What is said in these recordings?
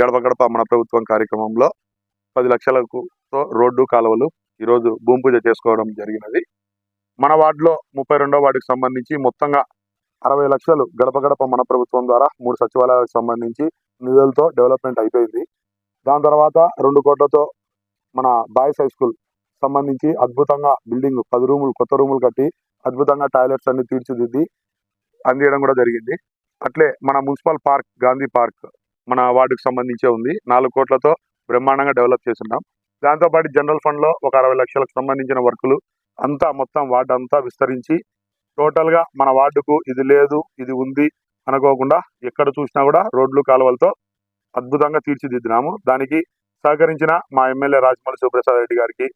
గడప గడప మన ప్రభుత్వం కార్యక్రమంలో పది లక్షలకు తో రోడ్డు కాలువలు ఈరోజు భూమి పూజ చేసుకోవడం జరిగినది. మన వార్డులో ముప్పై రెండో వార్డుకి సంబంధించి మొత్తంగా అరవై లక్షలు గడప గడప మన ప్రభుత్వం ద్వారా మూడు సచివాలయాలకు సంబంధించి నిధులతో డెవలప్మెంట్ అయిపోయింది. దాని తర్వాత రెండు కోట్లతో మన బాయ్స్ హై స్కూల్ సంబంధించి అద్భుతంగా బిల్డింగ్ పది రూములు కొత్త రూములు కట్టి అద్భుతంగా టాయిలెట్స్ అన్ని తీర్చిదిద్ది అందియడం కూడా జరిగింది. అట్లే మన మున్సిపల్ పార్క్ గాంధీ పార్క్ మన వార్డుకు సంబంధించే ఉంది. నాలుగు కోట్లతో బ్రహ్మాండంగా డెవలప్ చేస్తున్నాం. దాంతోపాటు జనరల్ ఫండ్లో ఒక అరవై లక్షలకు సంబంధించిన వర్కులు అంతా మొత్తం వార్డు అంతా విస్తరించి టోటల్గా మన వార్డుకు ఇది లేదు ఇది ఉంది అనుకోకుండా ఎక్కడ చూసినా కూడా రోడ్లు కాలువలతో అద్భుతంగా తీర్చిదిద్దినాము. దానికి సహకరించిన మా ఎమ్మెల్యే రాజమౌళి సుప్రసాద్ రెడ్డి గారికి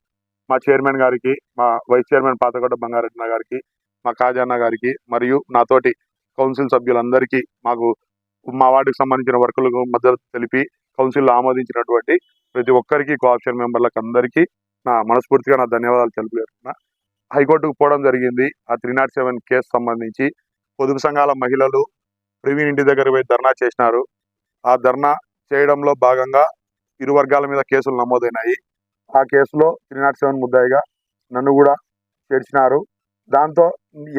మా చైర్మన్ గారికి మా వైస్ చైర్మన్ పాతగొడ్డ బంగారెడ్డి గారికి మా కాజాన్న గారికి మరియు నాతోటి కౌన్సిల్ సభ్యులందరికీ మాకు మా వార్డుకు సంబంధించిన వర్కులకు మద్దతు తెలిపి కౌన్సిల్ ఆమోదించినటువంటి ప్రతి ఒక్కరికి కోఆప్షన్ మెంబర్లకు అందరికీ నా మనస్ఫూర్తిగా నా ధన్యవాదాలు తెలుపుతున్నా హైకోర్టుకు పోవడం జరిగింది. ఆ త్రీ నాట్ సెవెన్ కేసు సంబంధించి పొదుపు సంఘాల మహిళలు ప్రవీణ్ ఇంటి దగ్గర పోయి ధర్నా చేసినారు. ఆ ధర్నా చేయడంలో భాగంగా ఇరు వర్గాల మీద కేసులు నమోదైనాయి. ఆ కేసులో త్రీ నాట్ సెవెన్ ముద్దాయిగా నన్ను కూడా చేర్చినారు. దాంతో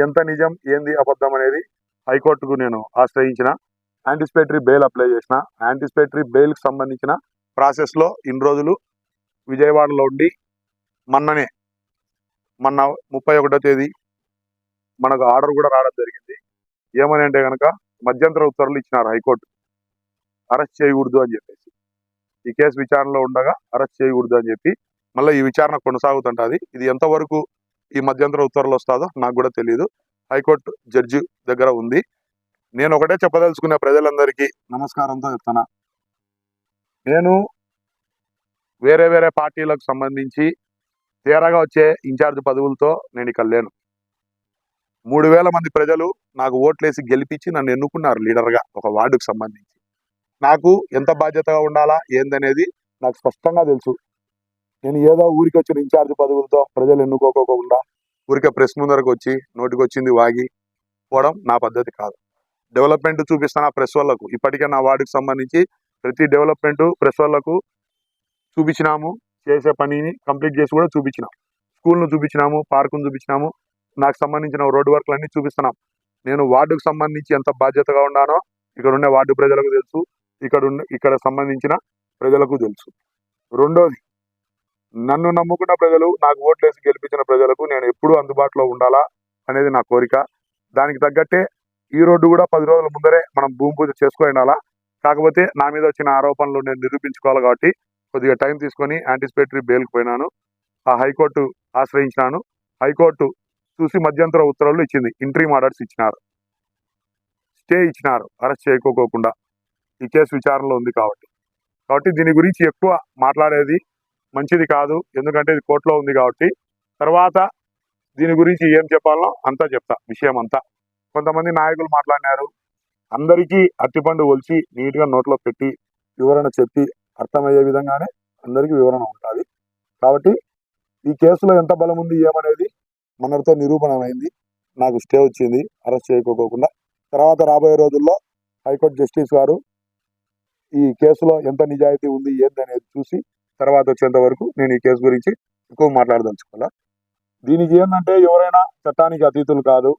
ఎంత నిజం ఏంది అబద్ధం అనేది హైకోర్టుకు నేను ఆశ్రయించిన యాంటిసిపేటరీ బెయిల్ అప్లై చేసిన యాంటిసిపేటరీ బెయిల్కి సంబంధించిన ప్రాసెస్లో ఇన్ని రోజులు విజయవాడలో ఉండి మొన్ననే మొన్న ముప్పై ఒకటో తేదీ మనకు ఆర్డర్ కూడా రావడం జరిగింది. ఏమని అంటే కనుక మధ్యంతర ఉత్తర్వులు ఇచ్చినారు హైకోర్టు. అరెస్ట్ చేయకూడదు అని చెప్పేసి. ఈ కేసు విచారణలో ఉండగా అరెస్ట్ చేయకూడదు అని చెప్పి మళ్ళీ ఈ విచారణ కొనసాగుతుంటుంది. ఇది ఎంతవరకు ఈ మధ్యంతర ఉత్తర్వులు వస్తుందో నాకు కూడా తెలియదు హైకోర్టు జడ్జి దగ్గర ఉంది. నేను ఒకటే చెప్పదలుచుకునే ప్రజలందరికీ నమస్కారంతో చెప్తానా నేను వేరే వేరే పార్టీలకు సంబంధించి తీరాగా వచ్చే ఇన్ఛార్జ్ పదవులతో నేను ఇక్కడ లేను. మూడు వేల మంది ప్రజలు నాకు ఓట్లేసి గెలిపించి నన్ను ఎన్నుకున్నారు లీడర్గా ఒక వార్డుకు సంబంధించి. నాకు ఎంత బాధ్యతగా ఉండాలా ఏందనేది నాకు స్పష్టంగా తెలుసు. నేను ఏదో ఊరికి వచ్చిన ఇన్ఛార్జ్ పదవులతో ప్రజలు ఎన్నుకోకోకుండా ఊరికే ప్రెస్ ముందరకు వచ్చి నోటికి వచ్చింది వాగి పోవడం నా పద్ధతి కాదు. డెవలప్మెంట్ చూపిస్తాను ఆ ప్రెస్ వాళ్ళకు. ఇప్పటికే నా వార్డుకు సంబంధించి ప్రతి డెవలప్మెంట్ ప్రెస్ వాళ్ళకు చూపించినాము చేసే పనిని కంప్లీట్ చేసి కూడా చూపించినాం. స్కూల్ను చూపించినాము పార్కును చూపించినాము నాకు సంబంధించిన రోడ్డు వర్క్లన్నీ చూపిస్తున్నాం. నేను వార్డుకు సంబంధించి ఎంత బాధ్యతగా ఉన్నానో ఇక్కడ ఉండే వార్డు ప్రజలకు తెలుసు ఇక్కడ ఉన్న ఇక్కడ సంబంధించిన ప్రజలకు తెలుసు. రెండోది నన్ను నమ్ముకున్న ప్రజలు నాకు ఓట్లేసి గెలిపించిన ప్రజలకు నేను ఎప్పుడూ అందుబాటులో ఉండాలా అనేది నా కోరిక. దానికి తగ్గట్టే ఈ రోడ్డు కూడా పది రోజుల ముందరే మనం భూమి పూజ చేసుకుని ఉండాలా? కాకపోతే నా మీద వచ్చిన ఆరోపణలు నేను నిరూపించుకోవాలి కాబట్టి కొద్దిగా టైం తీసుకొని యాంటిసిపేటరీ బెయిల్కి పోయినాను. ఆ హైకోర్టు ఆశ్రయించినాను. హైకోర్టు చూసి మధ్యంతర ఉత్తర్వులు ఇచ్చింది. ఇంట్రీ ఆర్డర్స్ ఇచ్చినారు. స్టే ఇచ్చినారు. అరెస్ట్ చేయకోకుండా ఈ కేసు విచారణలో ఉంది కాబట్టి. కాబట్టి దీని గురించి ఎక్కువ మాట్లాడేది మంచిది కాదు. ఎందుకంటే ఇది కోర్టులో ఉంది కాబట్టి. తర్వాత దీని గురించి ఏం చెప్పాలో అంతా చెప్తా. విషయం అంతా. కొంతమంది నాయకులు మాట్లాడినారు. అందరికీ అట్టిపండు ఒలిచి నీట్గా నోట్లో పెట్టి వివరణ చెప్పి అర్థమయ్యే విధంగానే అందరికీ వివరణ ఉంటుంది. కాబట్టి ఈ కేసులో ఎంత బలం ఉంది ఏమనేది మనతో నిరూపణమైంది. నాకు స్టే వచ్చింది అరెస్ట్ చేయకోకుండా. తర్వాత రాబోయే రోజుల్లో హైకోర్టు జస్టిస్ గారు ఈ కేసులో ఎంత నిజాయితీ ఉంది ఏంది అనేది చూసి తర్వాత వచ్చేంత వరకు నేను ఈ కేసు గురించి ఎక్కువ మాట్లాడదలుచుకోవాలా? దీనికి ఏంటంటే ఎవరైనా చట్టానికి అతీతులు కాదు.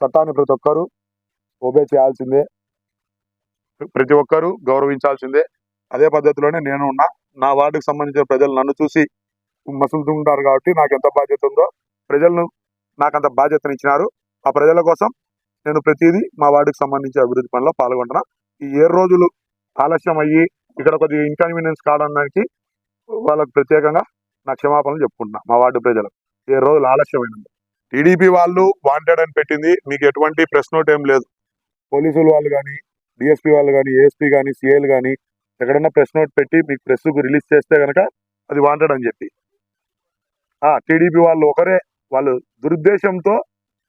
చట్టాన్ని ప్రతి ఒక్కరూ ఓబే చేయాల్సిందే. ప్రతి ఒక్కరూ గౌరవించాల్సిందే. అదే పద్ధతిలోనే నేను ఉన్నా నా వార్డుకు సంబంధించిన ప్రజలు నన్ను చూసి మసులుతుంటారు కాబట్టి నాకు ఎంత బాధ్యత ఉందో ప్రజలను నాకు అంత బాధ్యతను ఇచ్చినారు. ఆ ప్రజల కోసం నేను ప్రతిదీ మా వార్డుకు సంబంధించి అభివృద్ధి పనిలో పాల్గొంటున్నా. ఈ ఏడు రోజులు ఆలస్యం అయ్యి ఇక్కడ కొద్దిగా ఇన్కన్వీనియన్స్ కావడానికి వాళ్ళకు ప్రత్యేకంగా నా క్షమాపణలు చెప్పుకుంటున్నా మా వార్డు ప్రజలకు. ఏడు రోజులు ఆలస్యమైనది టీడీపీ వాళ్ళు వాంటెడ్ అని పెట్టింది. మీకు ఎటువంటి ప్రశ్న ఏం లేదు. పోలీసులు వాళ్ళు కానీ డిఎస్పీ వాళ్ళు కానీ ఏఎస్పీ కానీ సిఐలు కానీ ఎక్కడన్నా ప్రెస్ నోట్ పెట్టి మీకు ప్రెస్కు రిలీజ్ చేస్తే కనుక అది వాంటెడ్ అని చెప్పి. ఆ టీడీపీ వాళ్ళు ఒకరే వాళ్ళు దురుద్దేశంతో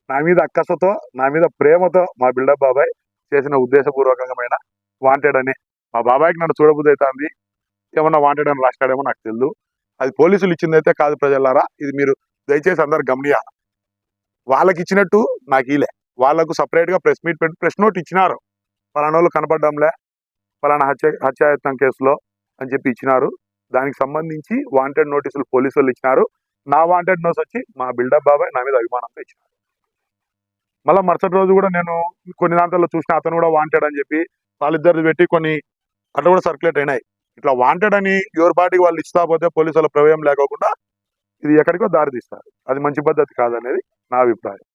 నా మీద అక్కసతో నా మీద ప్రేమతో మా బిల్డప్ బాబాయ్ చేసిన ఉద్దేశపూర్వకమైన వాంటెడ్ అని మా బాబాయ్కి నన్ను చూడబుద్ధి అవుతుంది. ఏమన్నా వాంటెడ్ అని రాస్తాడేమో నాకు తెలియదు అది పోలీసులు ఇచ్చిందైతే కాదు ప్రజలారా. ఇది మీరు దయచేసి అందరు గమనియాలి. వాళ్ళకి ఇచ్చినట్టు నాకు ఈలే. వాళ్ళకు సపరేట్గా ప్రెస్ మీట్ పెట్టి ప్రెస్ నోట్ ఇచ్చినారు. పలానా వాళ్ళు కనపడడంలే పలానా హత్య హత్యాయత్నం కేసులో అని చెప్పి ఇచ్చినారు. దానికి సంబంధించి వాంటెడ్ నోటీసులు పోలీసు వాళ్ళు ఇచ్చినారు. నా వాంటెడ్ నోట్స్ వచ్చి మా బిల్డప్ బాబాయ్ నా మీద అభిమానంతో ఇచ్చినారు. మళ్ళీ మరుసటి రోజు కూడా నేను కొన్ని దాంట్లో చూసిన అతను కూడా వాంటెడ్ అని చెప్పి వాళ్ళిద్దరిది పెట్టి కొన్ని అట్లా కూడా సర్క్యులేట్ అయినాయి. ఇట్లా వాంటెడ్ అని ఎవరి పార్టీకి వాళ్ళు ఇస్తా పోతే పోలీసుల ప్రవేయం లేకోకుండా ఇది ఎక్కడికో దారి తీస్తారు. అది మంచి పద్ధతి కాదనేది నా అభిప్రాయం.